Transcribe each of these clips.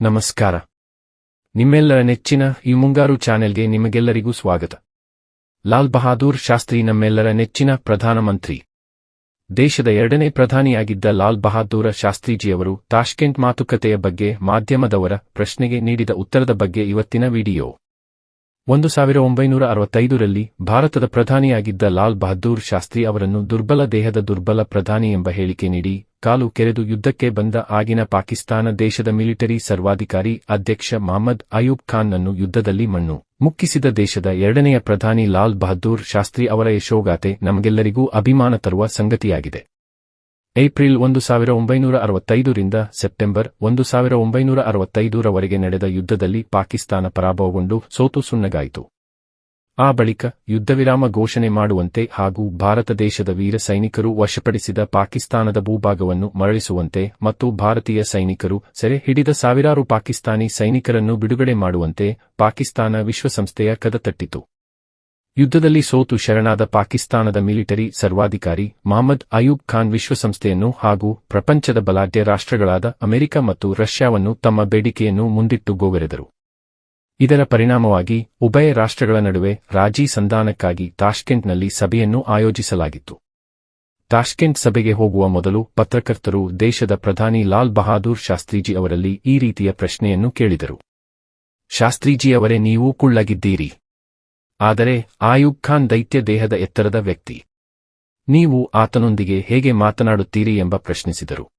ನಮಸ್ಕಾರ. ನಿಮ್ಮೆಲ್ಲರ ನೆಚ್ಚಿನ ಈ ಮುಂಗಾರು ಚಾನೆಲ್ಗೆ ನಿಮಗೆಲ್ಲರಿಗೂ ಸ್ವಾಗತ. ಲಾಲ್ ಬಹಾದೂರ್ ಶಾಸ್ತ್ರಿ ನಮ್ಮೆಲ್ಲರ ನೆಚ್ಚಿನ ಪ್ರಧಾನಮಂತ್ರಿ ದೇಶದ ಎರಡನೇ ಪ್ರಧಾನಿಯಾಗಿದ್ದ ಲಾಲ್ ಬಹಾದೂರ ಶಾಸ್ತ್ರೀಜಿಯವರು ತಾಷ್ಕೆಂಟ್ ಮಾತುಕತೆಯ ಬಗ್ಗೆ ಮಾಧ್ಯಮದವರ ಪ್ರಶ್ನೆಗೆ ನೀಡಿದ ಉತ್ತರದ ಬಗ್ಗೆ ಇವತ್ತಿನ ವಿಡಿಯೋ. ಒಂದು ಸಾವಿರ ಒಂಬೈನೂರ ಅರವತ್ತೈದರಲ್ಲಿ ಭಾರತದ ಪ್ರಧಾನಿಯಾಗಿದ್ದ ಲಾಲ್ ಬಹದ್ದೂರ್ ಶಾಸ್ತ್ರಿ ಅವರನ್ನು ದುರ್ಬಲ ದೇಹದ ದುರ್ಬಲ ಪ್ರಧಾನಿ ಎಂಬ ಹೇಳಿಕೆ ನೀಡಿ ಕಾಲು ಕೆರೆದು ಯುದ್ಧಕ್ಕೆ ಬಂದ ಆಗಿನ ಪಾಕಿಸ್ತಾನ ದೇಶದ ಮಿಲಿಟರಿ ಸರ್ವಾಧಿಕಾರಿ ಅಧ್ಯಕ್ಷ ಮಹಮ್ಮದ್ ಅಯೂಬ್ ಖಾನ್ ಅನ್ನು ಯುದ್ಧದಲ್ಲಿ ಮಣ್ಣು ಮುಕ್ಕಿಸಿದ ದೇಶದ ಎರಡನೆಯ ಪ್ರಧಾನಿ ಲಾಲ್ ಬಹದ್ದೂರ್ ಶಾಸ್ತ್ರಿ ಅವರ ಯಶೋಗಾಥೆ ನಮಗೆಲ್ಲರಿಗೂ ಅಭಿಮಾನ ತರುವ ಸಂಗತಿಯಾಗಿದೆ. ಏಪ್ರಿಲ್ ಒಂದು ಸಾವಿರ ಒಂಬೈನೂರ ಅರವತ್ತೈದರಿಂದ ಸೆಪ್ಟೆಂಬರ್ ಒಂದು ಸಾವಿರ ಒಂಬೈನೂರ ಅರವತ್ತೈದರವರೆಗೆ ನಡೆದ ಯುದ್ಧದಲ್ಲಿ ಪಾಕಿಸ್ತಾನ ಪರಾಭವಗೊಂಡು ಸೋತು ಸುಣ್ಣಗಾಯಿತು. ಆ ಬಳಿಕ ಯುದ್ಧವಿರಾಮ ಘೋಷಣೆ ಮಾಡುವಂತೆ ಹಾಗೂ ಭಾರತ ದೇಶದ ವೀರ ಸೈನಿಕರು ವಶಪಡಿಸಿದ ಪಾಕಿಸ್ತಾನದ ಭೂಭಾಗವನ್ನು ಮರಳಿಸುವಂತೆ ಮತ್ತು ಭಾರತೀಯ ಸೈನಿಕರು ಸೆರೆ ಹಿಡಿದ ಸಾವಿರಾರು ಪಾಕಿಸ್ತಾನಿ ಸೈನಿಕರನ್ನು ಬಿಡುಗಡೆ ಮಾಡುವಂತೆ ಪಾಕಿಸ್ತಾನ ವಿಶ್ವಸಂಸ್ಥೆಯ ಕದ ತಟ್ಟಿತು ಯುದ್ಧದಲ್ಲಿ ಸೋತು ಶರಣಾದ ಪಾಕಿಸ್ತಾನದ ಮಿಲಿಟರಿ ಸರ್ವಾಧಿಕಾರಿ ಮಹಮ್ಮದ್ ಅಯೂಬ್ ಖಾನ್ ವಿಶ್ವಸಂಸ್ಥೆಯನ್ನು ಹಾಗೂ ಪ್ರಪಂಚದ ಬಲಾಢ್ಯ ರಾಷ್ಟ್ರಗಳಾದ ಅಮೆರಿಕ ಮತ್ತು ರಷ್ಯಾವನ್ನು ತಮ್ಮ ಬೇಡಿಕೆಯನ್ನು ಮುಂದಿಟ್ಟು ಗೋವೆರೆದರು. ಇದರ ಪರಿಣಾಮವಾಗಿ ಉಭಯ ರಾಷ್ಟ್ರಗಳ ನಡುವೆ ರಾಜಿ ಸಂಧಾನಕ್ಕಾಗಿ ತಾಷ್ಕೆಂಟ್ನಲ್ಲಿ ಸಭೆಯನ್ನು ಆಯೋಜಿಸಲಾಗಿತ್ತು. ತಾಷ್ಕೆಂಟ್ ಸಭೆಗೆ ಹೋಗುವ ಮೊದಲು ಪತ್ರಕರ್ತರು ದೇಶದ ಪ್ರಧಾನಿ ಲಾಲ್ ಬಹಾದೂರ್ ಶಾಸ್ತ್ರೀಜಿ ಅವರಲ್ಲಿ ಈ ರೀತಿಯ ಪ್ರಶ್ನೆಯನ್ನು ಕೇಳಿದರು. ಶಾಸ್ತ್ರೀಜಿಯವರೇ ನೀವು ಕುಳ್ಳಗಿದ್ದೀರಿ. ಆದರೆ ಆಯೂಬ್ ಖಾನ್ ದೈತ್ಯ ದೇಹದ ಎತ್ತರದ ವ್ಯಕ್ತಿ. ನೀವು ಆತನೊಂದಿಗೆ ಹೇಗೆ ಮಾತನಾಡುತ್ತೀರಿ ಎಂಬ ಪ್ರಶ್ನಿಸಿದರು.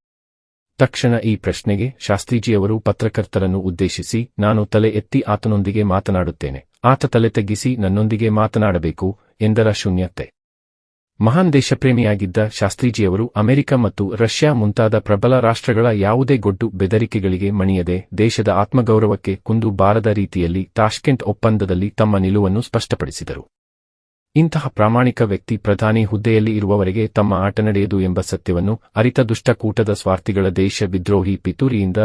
ತಕ್ಷಣ ಈ ಪ್ರಶ್ನೆಗೆ ಶಾಸ್ತ್ರೀಜಿಯವರು ಪತ್ರಕರ್ತರನ್ನು ಉದ್ದೇಶಿಸಿ, ನಾನು ತಲೆ ಎತ್ತಿ ಆತನೊಂದಿಗೆ ಮಾತನಾಡುತ್ತೇನೆ, ಆತ ತಲೆ ತಗ್ಗಿಸಿ ನನ್ನೊಂದಿಗೆ ಮಾತನಾಡಬೇಕು ಎಂದರ ಶೂನ್ಯತೆ. ಮಹಾನ್ ದೇಶಪ್ರೇಮಿಯಾಗಿದ್ದ ಶಾಸ್ತ್ರೀಜಿಯವರು ಅಮೆರಿಕ ಮತ್ತು ರಷ್ಯಾ ಮುಂತಾದ ಪ್ರಬಲ ರಾಷ್ಟ್ರಗಳ ಯಾವುದೇ ಗೊಡ್ಡು ಬೆದರಿಕೆಗಳಿಗೆ ಮಣಿಯದೆ ದೇಶದ ಆತ್ಮಗೌರವಕ್ಕೆ ಕುಂದು ಬಾರದ ರೀತಿಯಲ್ಲಿ ತಾಷ್ಕೆಂಟ್ ಒಪ್ಪಂದದಲ್ಲಿ ತಮ್ಮ ನಿಲುವನ್ನು ಸ್ಪಷ್ಟಪಡಿಸಿದರು. ಇಂತಹ ಪ್ರಾಮಾಣಿಕ ವ್ಯಕ್ತಿ ಪ್ರಧಾನಿ ಹುದ್ದೆಯಲ್ಲಿ ಇರುವವರೆಗೆ ತಮ್ಮ ಆಟ ನಡೆಯದು ಎಂಬ ಸತ್ಯವನ್ನು ಅರಿತ ದುಷ್ಟಕೂಟದ ಸ್ವಾರ್ಥಿಗಳ ದೇಶ ವಿದ್ರೋಹಿ ಪಿತೂರಿಯಿಂದ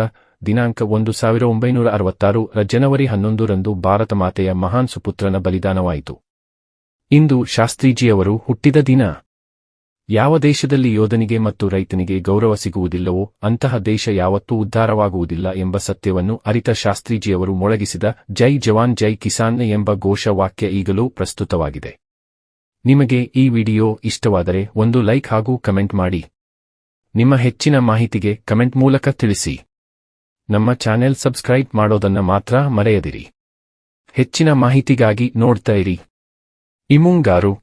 ದಿನಾಂಕ ಒಂದು ಸಾವಿರ ಒಂಬೈನೂರ ಅರವತ್ತಾರು ರ ಜನವರಿ ಹನ್ನೊಂದರಂದು ಭಾರತ ಮಾತೆಯ ಮಹಾನ್ ಸುಪುತ್ರನ ಬಲಿದಾನವಾಯಿತು. ಇಂದು ಶಾಸ್ತ್ರೀಜಿಯವರು ಹುಟ್ಟಿದ ದಿನ. ಯಾವ ದೇಶದಲ್ಲಿ ಯೋಧನಿಗೆ ಮತ್ತು ರೈತನಿಗೆ ಗೌರವ ಸಿಗುವುದಿಲ್ಲವೋ ಅಂತಹ ದೇಶ ಯಾವತ್ತೂ ಉದ್ಧಾರವಾಗುವುದಿಲ್ಲ ಎಂಬ ಸತ್ಯವನ್ನು ಅರಿತ ಶಾಸ್ತ್ರೀಜಿಯವರು ಮೊಳಗಿಸಿದ ಜೈ ಜವಾನ್ ಜೈ ಕಿಸಾನ್ ಎಂಬ ಘೋಷವಾಕ್ಯ ಈಗಲೂ ಪ್ರಸ್ತುತವಾಗಿದೆ. ನಿಮಗೆ ಈ ವಿಡಿಯೋ ಇಷ್ಟವಾದರೆ ಒಂದು ಲೈಕ್ ಹಾಗೂ ಕಮೆಂಟ್ ಮಾಡಿ. ನಿಮ್ಮ ಹೆಚ್ಚಿನ ಮಾಹಿತಿಗೆ ಕಮೆಂಟ್ ಮೂಲಕ ತಿಳಿಸಿ. ನಮ್ಮ ಚಾನೆಲ್ ಸಬ್ಸ್ಕ್ರೈಬ್ ಮಾಡೋದನ್ನ ಮಾತ್ರ ಮರೆಯದಿರಿ. ಹೆಚ್ಚಿನ ಮಾಹಿತಿಗಾಗಿ ನೋಡ್ತಾ ಇರಿ. Imungaru.